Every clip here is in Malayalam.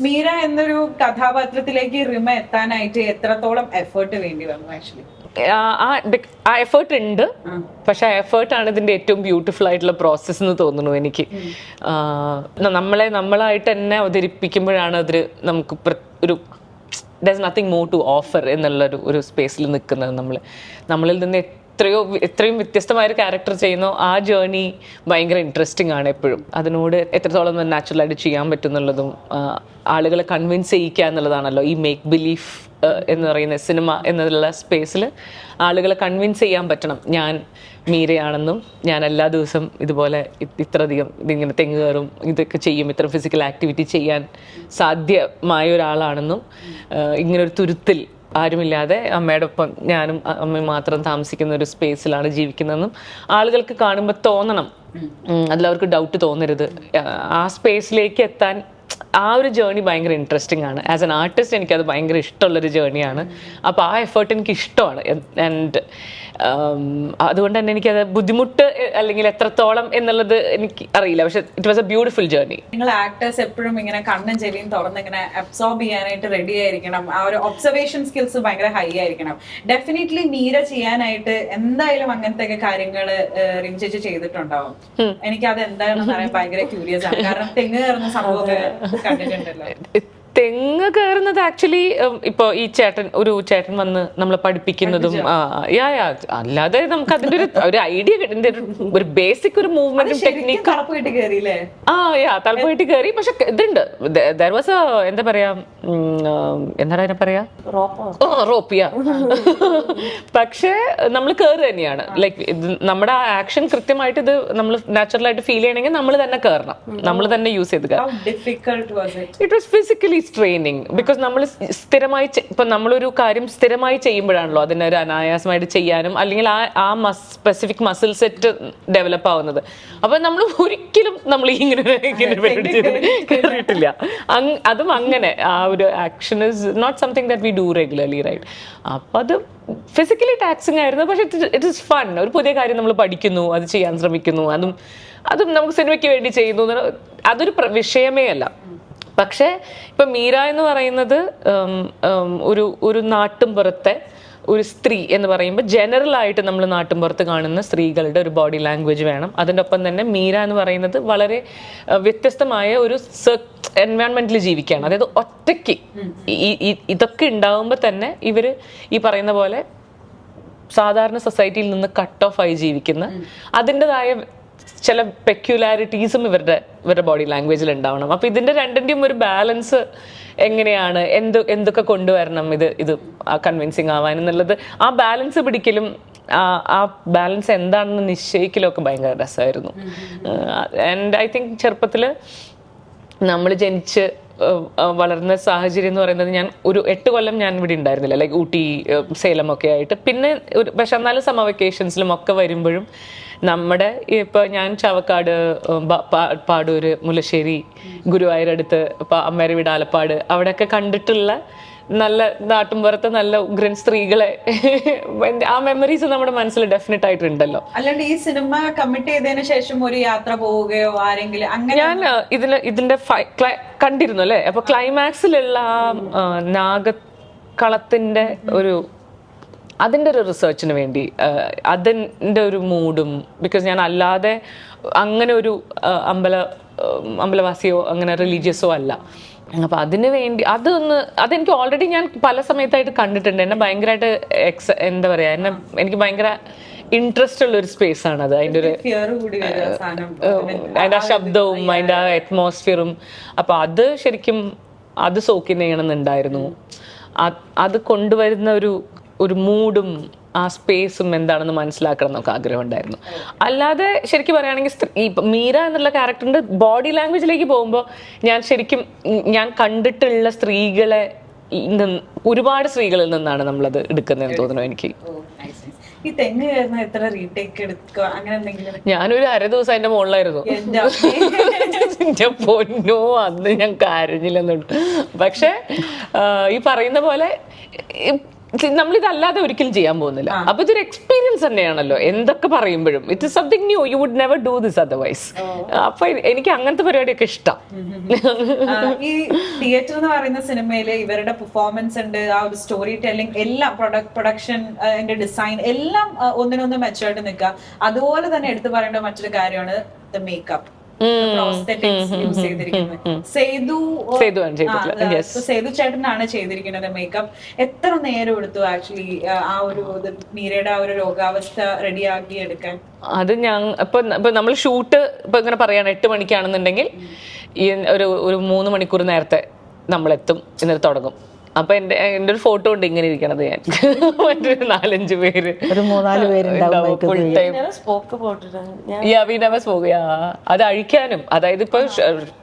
മീര എന്നൊരു കഥാപാത്രത്തിലേക്ക് റിമ എത്താനായിട്ട് എത്രത്തോളം എഫേർട്ട് വേണ്ടി വന്നു ആക്ച്വലി? ആ- എഫേർട്ട് ഉണ്ട്. പക്ഷെ ആ എഫേർട്ടാണ് ഇതിന്റെ ഏറ്റവും ബ്യൂട്ടിഫുൾ ആയിട്ടുള്ള പ്രോസസ്സ് എന്ന് തോന്നുന്നു എനിക്ക്. നമ്മളെ നമ്മളായിട്ട് തന്നെ അവതരിപ്പിക്കുമ്പോഴാണ് അതിൽ നമുക്ക് ഒരു does nothing more to offer എന്നുള്ള ഒരു ഒരു സ്പേസിൽ നിൽക്കുന്നത് നമ്മൾ നമ്മളിൽ നിന്ന് എത്രയോ എത്രയും വ്യത്യസ്തമായ ഒരു ക്യാരക്ടർ ചെയ്യുന്നു. ആ ജേർണി ഭയങ്കര ഇൻട്രസ്റ്റിംഗ് ആണ് എപ്പോഴും. അതിനോട് എത്രത്തോളം നാച്ചുറൽ ആയിട്ട് ചെയ്യാൻ പറ്റുന്നുള്ളതും ആളുകളെ കൺവിൻസ് ചെയ്യിക്കുക എന്നുള്ളതാണല്ലോ ഈ മേക്ക് ബിലീഫ് എന്ന് പറയുന്ന സിനിമ എന്നുള്ള സ്പേസിൽ ആളുകളെ കൺവിൻസ് ചെയ്യാൻ പറ്റണം. ഞാൻ മീരയാണെന്നും ഞാൻ എല്ലാ ദിവസവും ഇതുപോലെ ഇത്രയധികം ഇതിങ്ങനെ തെങ്ങ് കയറും ഇതൊക്കെ ചെയ്യും ഇത്ര ഫിസിക്കൽ ആക്ടിവിറ്റി ചെയ്യാൻ സാധ്യമായ ഒരാളാണെന്നും ഇങ്ങനെ ഇങ്ങനൊരു തുരുത്തിൽ ആരുമില്ലാതെ അമ്മയുടെ ഒപ്പം ഞാനും അമ്മ അമ്മയും മാത്രം താമസിക്കുന്ന ഒരു സ്പേസിലാണ് ജീവിക്കുന്നതെന്നും ആളുകൾക്ക് കാണുമ്പോൾ തോന്നണം. അതിലവർക്ക് ഡൗട്ട് തോന്നരുത്. ആ സ്പേസിലേക്ക് എത്താൻ ആ ഒരു ജേണി ഭയങ്കര ഇൻട്രസ്റ്റിംഗ് ആണ്. ആസ് എൻ ആർട്ടിസ്റ്റ് എനിക്കത് ഭയങ്കര ഇഷ്ടമുള്ളൊരു ജേണിയാണ് അപ്പോൾ ആ എഫേർട്ട് എനിക്ക് ഇഷ്ടമാണ്. ആൻഡ് അതുകൊണ്ട് തന്നെ എനിക്കത് ബുദ്ധിമുട്ട് അല്ലെങ്കിൽ എത്രത്തോളം എന്നുള്ളത് എനിക്ക് അറിയില്ല. പക്ഷെ it was a beautiful journey നിങ്ങൾ ആക്ടേഴ്സ് എപ്പോഴും ഇങ്ങനെ കണ്ണും ചെവിയും തുറന്ന് ഇങ്ങനെ അബ്സോർബ് ചെയ്യാനായിട്ട് റെഡി ആയിരിക്കണം. ആ ഒരു ഒബ്സർവേഷൻ സ്കിൽസ് ഭയങ്കര ഹൈ ആയിരിക്കണം. ഡെഫിനറ്റ്ലി മീര ചെയ്യാനായിട്ട് എന്തായാലും അങ്ങനത്തെ കാര്യങ്ങൾ റിംചേച്ച് ചെയ്തിട്ടുണ്ടാവും എനിക്ക് അത് എന്താണെന്ന് അറിയാൻ ഭയങ്കര ക്യൂരിയസ് ആണ്. കാരണം തെങ്ങ് കയറുന്ന സംഭവമൊക്കെ കണ്ടിട്ടുണ്ടല്ലോ. തെങ്ങ് കയറുന്നത് ആക്ച്വലി ഇപ്പൊ ഈ ചേട്ടൻ ഒരു ചേട്ടൻ വന്ന് നമ്മളെ പഠിപ്പിക്കുന്നതും യാ യാ അല്ലാതെ നമുക്ക് അതിന്റെ ഒരു ഒരു ഐഡിയ ഒരു ബേസിക് ഒരു മൂവ്മെന്റും ടെക്നിക് കിട്ടി ആ യാ തലപ്പോയിട്ട് കയറി പക്ഷെ ഇതുണ്ട്. ദർ വാസ് എന്താ പറയാ എന്താണ് അതിനെ പറയാ? ഓ റോപ്പ് യാ. പക്ഷേ നമ്മൾ കയറി തന്നെയാണ്. ലൈക്ക് നമ്മുടെ ആ ആക്ഷൻ കൃത്യമായിട്ട് ഇത് നമ്മൾ നാച്ചുറൽ ആയിട്ട് ഫീൽ ചെയ്യണമെങ്കിൽ നമ്മൾ തന്നെ കയറണം നമ്മൾ തന്നെ യൂസ് ചെയ്ത് it was physically straining because നമ്മൾ സ്ഥിരമായി ഇപ്പൊ നമ്മളൊരു കാര്യം സ്ഥിരമായി ചെയ്യുമ്പോഴാണല്ലോ അതിനെ ഒരു അനായാസമായിട്ട് ചെയ്യാനും അല്ലെങ്കിൽ ആ ആ മസ് സ്പെസിഫിക് മസിൽ സെറ്റ് ഡെവലപ്പ് ആവുന്നത്. അപ്പൊ നമ്മൾ ഒരിക്കലും നമ്മൾ ഇങ്ങനെ ഇങ്ങനെ കയറിയിട്ടില്ല അതും അങ്ങനെ. ആ ഒരു action is not something that we do regularly right അപ്പൊ അത് ഫിസിക്കലി ടാക്സിങ് ആയിരുന്നു. പക്ഷെ ഇറ്റ് ഇസ് ഫൺ ഒരു പുതിയ കാര്യം നമ്മൾ പഠിക്കുന്നു അത് ചെയ്യാൻ ശ്രമിക്കുന്നു അതും അതും നമുക്ക് സിനിമയ്ക്ക് വേണ്ടി ചെയ്യുന്നു അതൊരു വിഷയമേ അല്ല. പക്ഷേ ഇപ്പൊ മീര എന്ന് പറയുന്നത് ഒരു ഒരു നാട്ടുംപുറത്തെ ഒരു സ്ത്രീ എന്ന് പറയുമ്പോൾ ജനറൽ ആയിട്ട് നമ്മൾ നാട്ടുംപുറത്ത് കാണുന്ന സ്ത്രീകളുടെ ഒരു ബോഡി ലാംഗ്വേജ് വേണം. അതിന്റെ ഒപ്പം തന്നെ മീര എന്ന് പറയുന്നത് വളരെ വ്യത്യസ്തമായ ഒരു എൻവയോൺമെന്റിൽ ജീവിക്കുകയാണ് അതായത് ഒറ്റയ്ക്ക് ഇതൊക്കെ ഉണ്ടാവുമ്പോൾ തന്നെ ഇവർ ഈ പറയുന്ന പോലെ സാധാരണ സൊസൈറ്റിയിൽ നിന്ന് കട്ട് ഓഫ് ആയി ജീവിക്കുന്ന അതിന്റെതായ ചില പെക്യുലാരിറ്റീസും ഇവരുടെ ഇവരുടെ ബോഡി ലാംഗ്വേജിൽ ഉണ്ടാവണം. അപ്പൊ ഇതിന്റെ രണ്ടിന്റെയും ഒരു ബാലൻസ് എങ്ങനെയാണ്? എന്ത് എന്തൊക്കെ കൊണ്ടുവരണം ഇത് ഇത് കൺവിൻസിങ് ആവാൻ എന്നുള്ളത്? ആ ബാലൻസ് പിടിക്കലും ആ ബാലൻസ് എന്താണെന്ന് നിശ്ചയിക്കലൊക്കെ ഭയങ്കര രസമായിരുന്നു. ആൻഡ് ഐ തിങ്ക് ചെറുപ്പത്തിൽ നമ്മൾ ജനിച്ച് വളർന്ന സാഹചര്യം എന്ന് പറയുന്നത് ഞാൻ ഒരു എട്ട് കൊല്ലം ഞാൻ ഇവിടെ ഉണ്ടായിരുന്നില്ല. ലൈക്ക് ഊട്ടി സേലം ഒക്കെ ആയിട്ട്. പിന്നെ ഒരു പക്ഷെ എന്നാലും സമ വെക്കേഷൻസിലും ഒക്കെ വരുമ്പോഴും നമ്മുടെ ഇപ്പൊ ഞാൻ ചവക്കാട് പാടൂര് മുല്ലശ്ശേരി ഗുരുവായൂരടുത്ത് അമ്മേരെ വീട് ആലപ്പാട് അവിടെയൊക്കെ കണ്ടിട്ടുള്ള നല്ല നാട്ടുംപുറത്തെ നല്ല ഉഗ്രൻ സ്ത്രീകളെ ആ മെമ്മറീസ് നമ്മുടെ മനസ്സിൽ ഡെഫിനറ്റ് ആയിട്ടുണ്ടല്ലോ. അല്ലാണ്ട് ഈ സിനിമ കമ്മിറ്റ് ചെയ്തതിനു ശേഷം ഒരു യാത്ര പോവുകയോ ആരെങ്കിലും അങ്ങനെ ഞാൻ ഇതിന് ഇതിന്റെ കണ്ടിരുന്നു അല്ലെ? അപ്പൊ ക്ലൈമാക്സിലുള്ള ആ ആ, നാഗക്കളത്തിന്റെ ഒരു അതിന്റെ ഒരു റിസർച്ചിന് വേണ്ടി അതിന്റെ ഒരു മൂഡും ബിക്കോസ് ഞാൻ അല്ലാതെ അങ്ങനെ ഒരു അമ്പല അമ്പലവാസിയോ അങ്ങനെ റിലീജിയസോ അല്ല. അപ്പോൾ അതിന് വേണ്ടി അതൊന്ന് അതെനിക്ക് ഓൾറെഡി ഞാൻ പല സമയത്തായിട്ട് കണ്ടിട്ടുണ്ട്. എന്നെ ഭയങ്കരമായിട്ട് എക്സ എന്താ പറയുക എന്നെ എനിക്ക് ഭയങ്കര ഇൻട്രസ്റ്റ് ഉള്ള ഒരു സ്പേസ് ആണ് അത്. അതിന്റെ ഒരു അതിന്റെ ആ ശബ്ദവും അതിന്റെ ആ അറ്റ്മോസ്ഫിയറും അപ്പൊ അത് ശരിക്കും അത് സോക്കിൻ ചെയ്യണമെന്നുണ്ടായിരുന്നു. എന്നുണ്ടായിരുന്നു അത് കൊണ്ടുവരുന്ന ഒരു ഒരു മൂഡും ആ സ്പേസും എന്താണെന്ന് മനസ്സിലാക്കണം എന്നൊക്കെ ആഗ്രഹം ഉണ്ടായിരുന്നു. അല്ലാതെ ശരിക്കും പറയുകയാണെങ്കിൽ സ്ത്രീ- ഈ മീര എന്നുള്ള ക്യാരക്ടറിന്റെ ബോഡി ലാംഗ്വേജിലേക്ക് പോകുമ്പോൾ ഞാൻ ശരിക്കും ഞാൻ കണ്ടിട്ടുള്ള സ്ത്രീകളെ ഒരുപാട് സ്ത്രീകളിൽ നിന്നാണ് നമ്മളത് എടുക്കുന്നതെന്ന് തോന്നുന്നു എനിക്ക്. ഈ തെങ്ങ് കയറുന്ന എത്ര റീടേക്ക് എടുക്കുക? അങ്ങനെ എന്തെങ്കിലും ഞാനൊരു അര ദിവസം അതിന്റെ മുകളിലായിരുന്നു. എന്റെ പൊന്നോ അന്ന് ഞാൻ കരഞ്ഞില്ലെന്നുണ്ട് പക്ഷെ ഈ പറയുന്ന പോലെ നമ്മൾ ഇതല്ലാതെ ഒരിക്കലും ചെയ്യാൻ പോകുന്നില്ല. അപ്പൊ ഇതൊരു എക്സ്പീരിയൻസ് തന്നെയാണല്ലോ. എന്തൊക്കെ പറയുമ്പോഴും. It is something new you would never do this otherwise അപ്പൊ എനിക്ക് അങ്ങനത്തെ പരിപാടിയൊക്കെ ഇഷ്ടം. ഈ തിയേറ്റർ എന്ന് പറയുന്ന സിനിമയിൽ ഇവരുടെ പെർഫോമൻസ് ഉണ്ട് ആ ഒരു സ്റ്റോറി ടെല്ലിംഗ് എല്ലാം പ്രൊഡക്ഷൻ ഡിസൈൻ എല്ലാം ഒന്നിനൊന്ന് മെച്ചമായിട്ട് നിൽക്കുക. അതുപോലെ തന്നെ എടുത്തു പറയേണ്ട മറ്റൊരു കാര്യമാണ് ദ മേക്കപ്പ് പ്രോസ്തെറ്റിക്സ് യൂസ് ചെയ്തിരിക്കുന്നത്. സേതു ചേട്ടനാണ് ചെയ്തിരിക്കുന്നത് മേക്കപ്പ് എത്ര നേരം എടുത്തു ആക്ച്വലി ആ ഒരു മീരയുടെ ആ ഒരു രോഗാവസ്ഥ റെഡിയാക്കി എടുക്കാൻ? അത് ഞാൻ ഇപ്പൊ ഇപ്പൊ നമ്മൾ ഷൂട്ട് ഇപ്പൊ ഇങ്ങനെ പറയാണ് എട്ട് മണിക്കാണെന്നുണ്ടെങ്കിൽ ഈ ഒരു ഒരു മൂന്ന് മണിക്കൂർ നേരത്തെ നമ്മളെത്തും എന്നിട്ട് തുടങ്ങും. അപ്പൊ എന്റെ എന്റെ ഒരു ഫോട്ടോ ഉണ്ട് ഇങ്ങനെ ഇരിക്കണത് ഞാൻ. മറ്റൊരു നാലഞ്ച് പേര്. ഒരു മൂന്നാൽ യാ അത് അഴിക്കാനും. അതായത് ഇപ്പൊ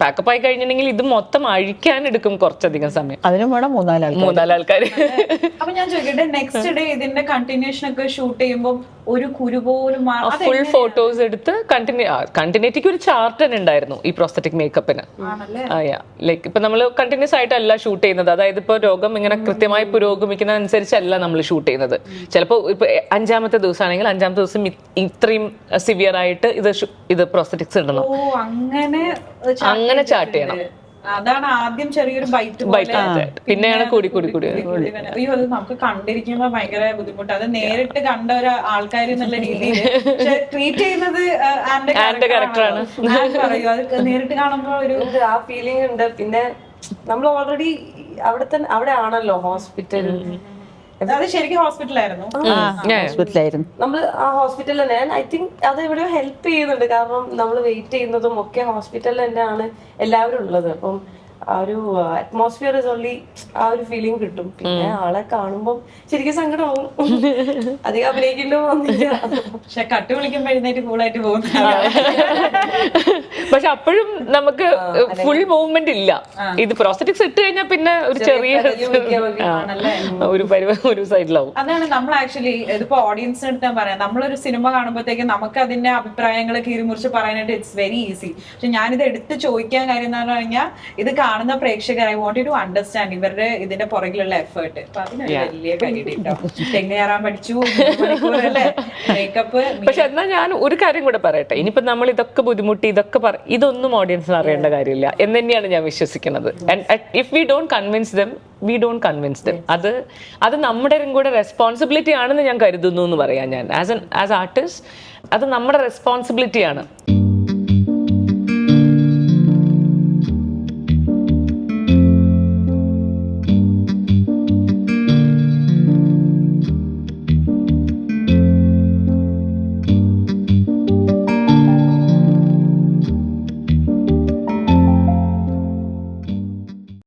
പാക്കപ്പ് ആയി കഴിഞ്ഞിട്ടുണ്ടെങ്കിൽ ഇത് മൊത്തം അഴിക്കാൻ എടുക്കും കുറച്ചധികം സമയം. അതിനും വേണം മൂന്നാലാൾ മൂന്നാൽ ആൾക്കാർ അപ്പൊ ഞാൻ ചോദിക്കട്ടെ നെക്സ്റ്റ് ഡേ ഇതിന്റെ കണ്ടിന്യൂഷൻ ഒക്കെ ഷൂട്ട് ചെയ്യുമ്പോൾ ഒരു കുരു പോലും ഫുൾ ഫോട്ടോസ് എടുത്ത് കണ്ടിന്യൂ കണ്ടിന്യൂറ്റിക്ക് ഒരു ചാർട്ട് തന്നെ ഉണ്ടായിരുന്നു ഈ പ്രോസ്തറ്റിക് മേക്കപ്പിന് ആണല്ലേ? ലൈക്ക് ഇപ്പൊ നമ്മൾ കണ്ടിന്യൂസ് ആയിട്ടല്ല ഷൂട്ട് ചെയ്യുന്നത്. അതായത് ഇപ്പൊ രോഗം ഇങ്ങനെ കൃത്യമായി പുരോഗമിക്കുന്ന അനുസരിച്ചല്ല നമ്മൾ ഷൂട്ട് ചെയ്യുന്നത്. ചിലപ്പോൾ ഇപ്പൊ അഞ്ചാമത്തെ ദിവസമാണെങ്കിൽ അഞ്ചാമത്തെ ദിവസം ഇത്രയും സിവിയർ ആയിട്ട് ഇത് ഇത് പ്രോസ്തറ്റിക്സ് ഇടണം. ഓ അങ്ങനെ അങ്ങനെ ചാർട്ട് ചെയ്യണം. അതാണ് ആദ്യം ചെറിയൊരു ബൈറ്റ് Bite പിന്നെയാണ് കൂടി കൂടി കൂടി. അയ്യോ അത് നമുക്ക് കണ്ടിരിക്കുമ്പോ ഭയങ്കര ബുദ്ധിമുട്ട്. അത് നേരിട്ട് കണ്ട ഒരു ആൾക്കാർ എന്നുള്ള രീതിയിൽ ട്രീറ്റ് ചെയ്യുന്നത് ആന്റെ ആണ്. പറയൂ. അത് നേരിട്ട് കാണുമ്പോ ഒരു ആ ഫീലിംഗ് ഉണ്ട്. പിന്നെ നമ്മൾ ഓൾറെഡി അവിടെ തന്നെ അവിടെ ആണല്ലോ ഹോസ്പിറ്റൽ അത് ശരിക്കും ഹോസ്പിറ്റലായിരുന്നു ഹോസ്പിറ്റലായിരുന്നു നമ്മൾ ആ ഹോസ്പിറ്റലിൽ തന്നെ. ഐ തിങ്ക് അത് എവിടെയോ ഹെൽപ്പ് ചെയ്യുന്നുണ്ട്. കാരണം നമ്മൾ വെയിറ്റ് ചെയ്യുന്നതും ഒക്കെ ഹോസ്പിറ്റലിൽ തന്നെയാണ് എല്ലാവരും ഉള്ളത്. അപ്പം ആ ഒരു അറ്റ്മോസ്ഫിയർ ഇസ് ഓൺലി ആ ഒരു ഫീലിംഗ് കിട്ടും. പിന്നെ ആളെ കാണുമ്പോൾ ശരിക്കും സങ്കടമാവും. അധികം അഭിനയിക്കേണ്ടി വന്നില്ല പക്ഷെ കട്ട് വിളിക്കുമ്പോ എഴുന്നേറ്റ് കൂളായിട്ട് പോകും പക്ഷെ അപ്പോഴും നമുക്ക് ഫുൾ മൂവ്മെന്റ് ഇല്ല. ഇത് പ്രോസ്തറ്റിക്സ് ഇട്ട് കഴിഞ്ഞാൽ പിന്നെ ഒരു ചെറിയ ഒരു ഒരു സൈഡിലാവും അതാണ് നമ്മൾ ആക്ച്വലി ഇതിപ്പോ ഓഡിയൻസിന് എടുത്ത് ഞാൻ പറയാം. നമ്മളൊരു സിനിമ കാണുമ്പോഴത്തേക്ക് നമുക്ക് അതിന്റെ അഭിപ്രായങ്ങൾ കീറിമുറിച്ച് പറയാനായിട്ട് ഇറ്റ്സ് വെരി ഈസി പക്ഷെ ഞാനിത് എടുത്ത് ചോദിക്കാൻ കാര്യം എന്ന് പറഞ്ഞു കഴിഞ്ഞാൽ ഇത് കാണുന്ന പ്രേക്ഷകർ ഐ വോണ്ട് ടു അണ്ടർസ്റ്റാൻഡ് ഇവരുടെ ഇതിന്റെ പുറകിലുള്ള എഫേർട്ട് അപ്പൊ അതിനൊരു വലിയ പഠിച്ചു മേക്കപ്പ് പക്ഷെ എന്നാൽ ഞാൻ ഒരു കാര്യം കൂടെ പറയട്ടെ. ഇനിയിപ്പോ നമ്മൾ ഇതൊക്കെ ബുദ്ധിമുട്ടി ഇതൊക്കെ പറ ഇതൊന്നും ഓഡിയൻസിന് അറിയേണ്ട കാര്യമില്ല. എന്ന് തന്നെയാണ് ഞാൻ വിശ്വസിക്കുന്നത്. If we don't convince them we don't convince them അത് അത് നമ്മുടെ കൂടെ റെസ്പോൺസിബിലിറ്റി ആണെന്ന് ഞാൻ കരുതുന്നു എന്ന് പറയാം ഞാൻ. ആസ് എൻ ആസ് ആർട്ടിസ്റ്റ് അത് നമ്മുടെ റെസ്പോൺസിബിലിറ്റിയാണ്